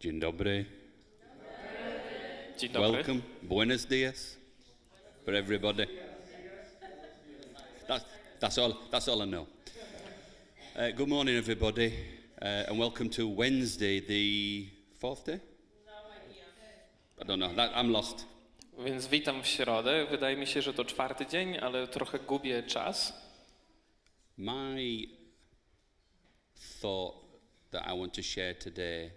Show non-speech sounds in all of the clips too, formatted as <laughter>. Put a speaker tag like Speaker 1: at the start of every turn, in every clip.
Speaker 1: Dzień dobry.
Speaker 2: Dzień dobry.
Speaker 1: Welcome. Buenos dias for everybody. That's, that's, all, that's all I know. Uh, good morning, everybody, uh, and welcome to Wednesday, the fourth day? I don't know. That, I'm lost.
Speaker 2: Więc witam w środę. Wydaje mi się, że to czwarty dzień, ale trochę gubię czas.
Speaker 1: My thought that I want to share today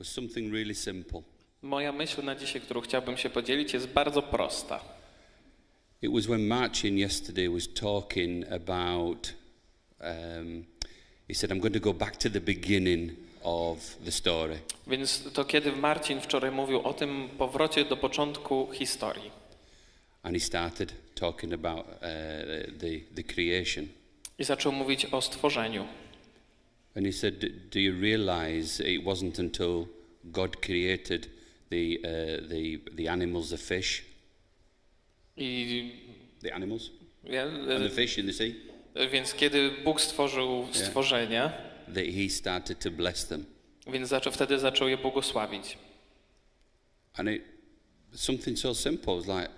Speaker 1: was something really simple.
Speaker 2: Moja myśl na dzisiaj, którą chciałbym się podzielić, jest bardzo prosta.
Speaker 1: It was when Marcin yesterday was talking about, um, he said, I'm going to go back to the beginning of the story.
Speaker 2: Więc to kiedy Marcin wczoraj mówił o tym powrocie do początku historii.
Speaker 1: And he started talking about uh, the, the creation.
Speaker 2: I zaczął mówić o stworzeniu.
Speaker 1: And he said, Do you realize it wasn't until God created the, uh, the, the animals, the fish,
Speaker 2: I
Speaker 1: the animals,
Speaker 2: ja,
Speaker 1: and the fish in the sea,
Speaker 2: więc kiedy Bóg stworzył stworzenia,
Speaker 1: that he started to bless them?
Speaker 2: więc zaczął, wtedy zaczął je błogosławić.
Speaker 1: And it, something so simple was like,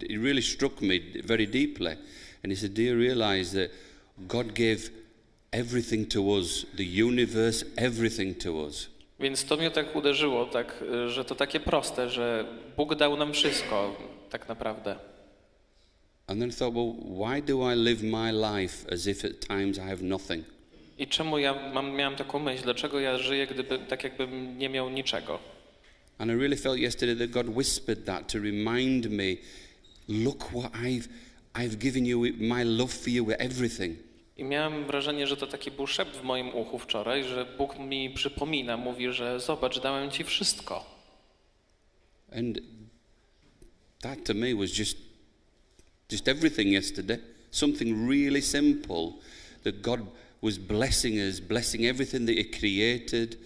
Speaker 1: it really struck me very deeply. And he said, Do you realize that God gave everything to us, the universe, everything to us?
Speaker 2: Więc to mnie tak uderzyło, tak, że to takie proste, że Bóg dał nam wszystko, tak naprawdę.
Speaker 1: And then I thought, well, why do I live my life as if at times I have nothing?
Speaker 2: I czemu ja mam, miałem taką myśl, dlaczego ja żyję, gdyby, tak jakbym nie miał niczego?
Speaker 1: And I really felt yesterday that God whispered that to remind me, look what I've, I've given you, my love for you, everything.
Speaker 2: I miałem wrażenie, że to taki był szept w moim uchu wczoraj, że Bóg mi przypomina, mówi, że zobacz, dałem ci wszystko.
Speaker 1: And that to me was just, just everything yesterday. Something really simple that God was blessing us, blessing everything that He created.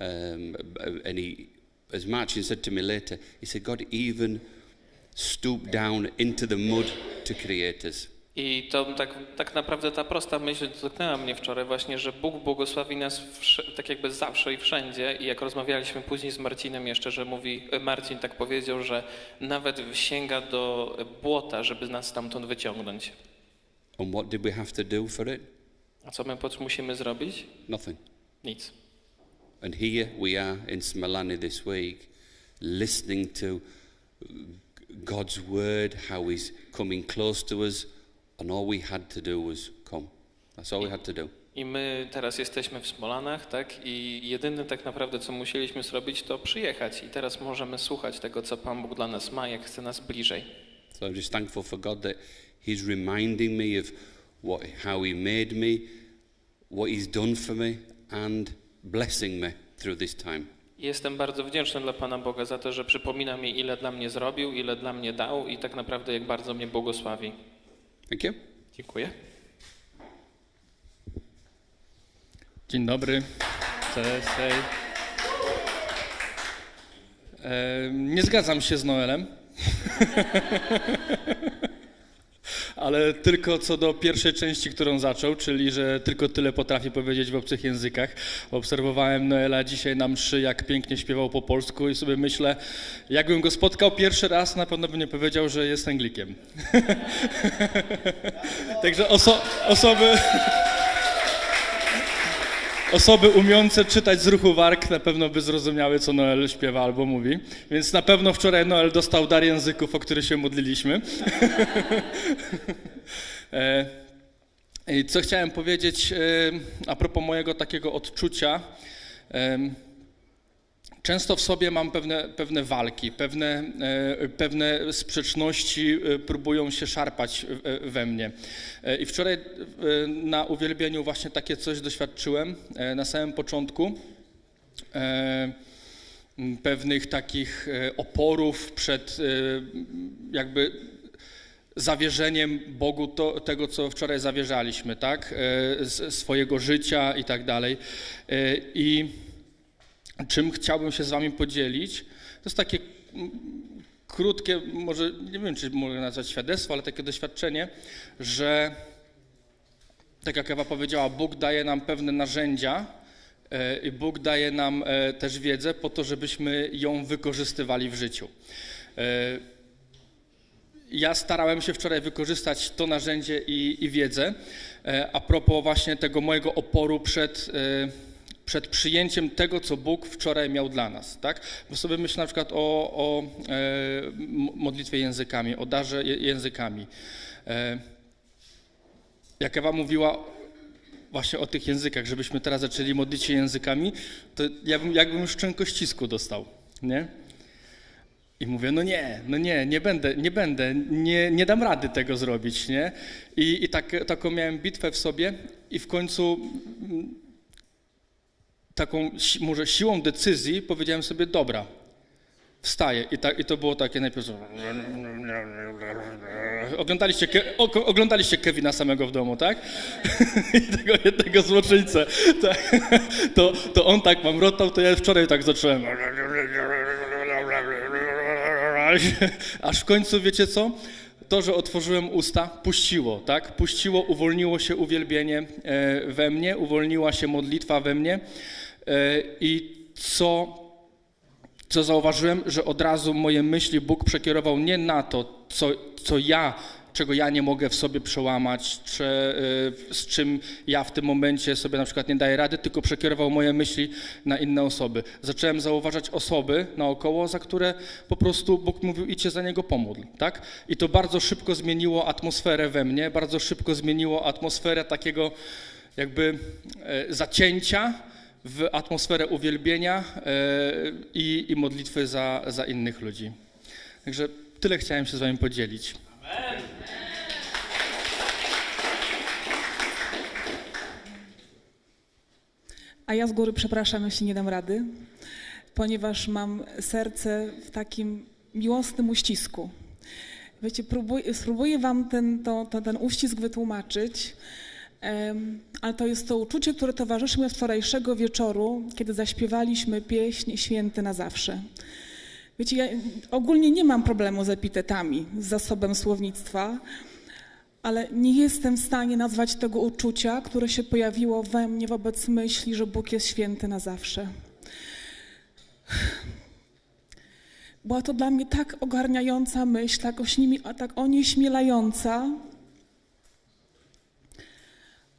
Speaker 1: Um, and He, as Martin said to me later, He said, God even stooped down into the mud to create us.
Speaker 2: I to tak, tak naprawdę ta prosta myśl dotknęła mnie wczoraj właśnie, że Bóg błogosławi nas tak jakby zawsze i wszędzie. I jak rozmawialiśmy później z Marcinem jeszcze, że mówi, Marcin tak powiedział, że nawet sięga do błota, żeby nas stamtąd wyciągnąć.
Speaker 1: And what did we have to do for it?
Speaker 2: A co my musimy zrobić?
Speaker 1: Nothing.
Speaker 2: Nic.
Speaker 1: And here we are in Smilani this week, listening to God's word, how He's coming close to us, and all we had to do was come. That's all we had to do.
Speaker 2: I my teraz jesteśmy w Smolanach, tak? I jedyne tak naprawdę, co musieliśmy zrobić, to przyjechać. I teraz możemy słuchać tego, co Pan Bóg dla nas ma, jak chce nas bliżej.
Speaker 1: So I'm just thankful for God that He's reminding me of what, how He made me, what He's done for me, and blessing me through this time.
Speaker 2: Jestem bardzo wdzięczny dla Pana Boga za to, że przypomina mi, ile dla mnie zrobił, ile dla mnie dał i tak naprawdę, jak bardzo mnie błogosławi.
Speaker 1: Thank you.
Speaker 2: Dziękuję.
Speaker 3: Dzień dobry. Cześć, nie zgadzam się z Noelem. <laughs> Ale tylko co do pierwszej części, którą zaczął, czyli że tylko tyle potrafi powiedzieć w obcych językach. Obserwowałem Noela dzisiaj na mszy, jak pięknie śpiewał po polsku i sobie myślę, jakbym go spotkał pierwszy raz, na pewno by nie powiedział, że jest Anglikiem. <laughs> Także oso- osoby... Osoby umiejące czytać z ruchu warg na pewno by zrozumiały, co Noel śpiewa albo mówi. Więc na pewno wczoraj Noel dostał dar języków, o który się modliliśmy. <laughs> E, co chciałem powiedzieć e, a propos mojego takiego odczucia. Często w sobie mam pewne, pewne walki, pewne, e, pewne sprzeczności e, próbują się szarpać e, we mnie. I wczoraj na uwielbieniu właśnie takie coś doświadczyłem na samym początku. Pewnych takich oporów przed jakby zawierzeniem Bogu to, tego, co wczoraj zawierzaliśmy, tak? Swojego życia i tak dalej. I czym chciałbym się z wami podzielić, to jest takie mm, krótkie, może nie wiem, czy mogę nazwać świadectwo, ale takie doświadczenie, że tak jak Ewa powiedziała, Bóg daje nam pewne narzędzia, E, I Bóg daje nam e, też wiedzę po to, żebyśmy ją wykorzystywali w życiu. E, Ja starałem się wczoraj wykorzystać to narzędzie i, i wiedzę a propos właśnie tego mojego oporu przed, przed przyjęciem tego, co Bóg wczoraj miał dla nas. Tak? Bo sobie myślę na przykład o, o e, modlitwie językami, o darze językami. E, Jak Ewa mówiła właśnie o tych językach, żebyśmy teraz zaczęli modlić się językami, to ja bym, jakbym już szczękościsku dostał, nie? I mówię, no nie, no nie, nie będę, nie będę, nie, nie dam rady tego zrobić, nie? I, i tak, taką miałem bitwę w sobie i w końcu mm, taką może siłą decyzji powiedziałem sobie, dobra, wstaję. I, tak, i to było takie najpierw... Oglądaliście, oglądaliście Kevina samego w domu, tak? <laughs> I tego jednego złoczyńcę. To, to on tak mam rotał, to ja wczoraj tak zacząłem. Aż w końcu, wiecie co? To, że otworzyłem usta, puściło, tak? Puściło, uwolniło się uwielbienie e, we mnie, uwolniła się modlitwa we mnie. E, I co co zauważyłem, że od razu moje myśli Bóg przekierował nie na to, co, co ja, czego ja nie mogę w sobie przełamać, czy, y, z czym ja w tym momencie sobie na przykład nie daję rady, tylko przekierował moje myśli na inne osoby. Zacząłem zauważać osoby naokoło, za które po prostu Bóg mówił, idźcie za niego pomódl, tak? I to bardzo szybko zmieniło atmosferę we mnie, bardzo szybko zmieniło atmosferę takiego jakby e, zacięcia, w atmosferę uwielbienia e, i, i modlitwy za, za innych ludzi. Także tyle chciałem się z Wami podzielić.
Speaker 4: A ja z góry przepraszam, jeśli nie dam rady, ponieważ mam serce w takim miłosnym uścisku. Wiecie, próbuję, spróbuję wam ten, to, to, ten uścisk wytłumaczyć, ale to jest to uczucie, które towarzyszy mi wczorajszego wieczoru, kiedy zaśpiewaliśmy pieśń Święty na zawsze. Wiecie, ja ogólnie nie mam problemu z epitetami, z zasobem słownictwa, ale nie jestem w stanie nazwać tego uczucia, które się pojawiło we mnie wobec myśli, że Bóg jest święty na zawsze. Była to dla mnie tak ogarniająca myśl, tak, ośnimi, a tak onieśmielająca,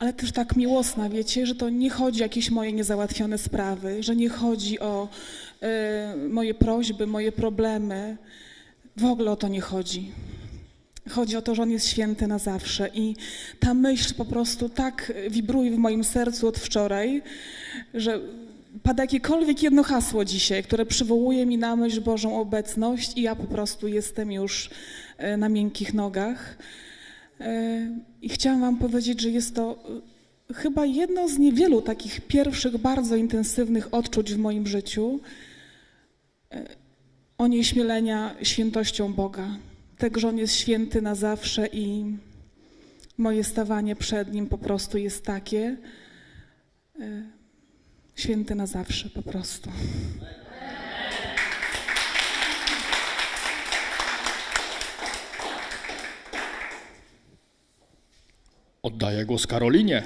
Speaker 4: ale też tak miłosna, wiecie, że to nie chodzi o jakieś moje niezałatwione sprawy, że nie chodzi o e, moje prośby, moje problemy. W ogóle o to nie chodzi. Chodzi o to, że On jest święty na zawsze i ta myśl po prostu tak wibruje w moim sercu od wczoraj, że pada jakiekolwiek jedno hasło dzisiaj, które przywołuje mi na myśl Bożą obecność i ja po prostu jestem już e, na miękkich nogach. E, I chciałam Wam powiedzieć, że jest to e, chyba jedno z niewielu takich pierwszych bardzo intensywnych odczuć w moim życiu e, onieśmielenia świętością Boga. Tego, że On jest święty na zawsze i moje stawanie przed Nim po prostu jest takie święty na zawsze po prostu.
Speaker 3: Oddaję głos Karolinie.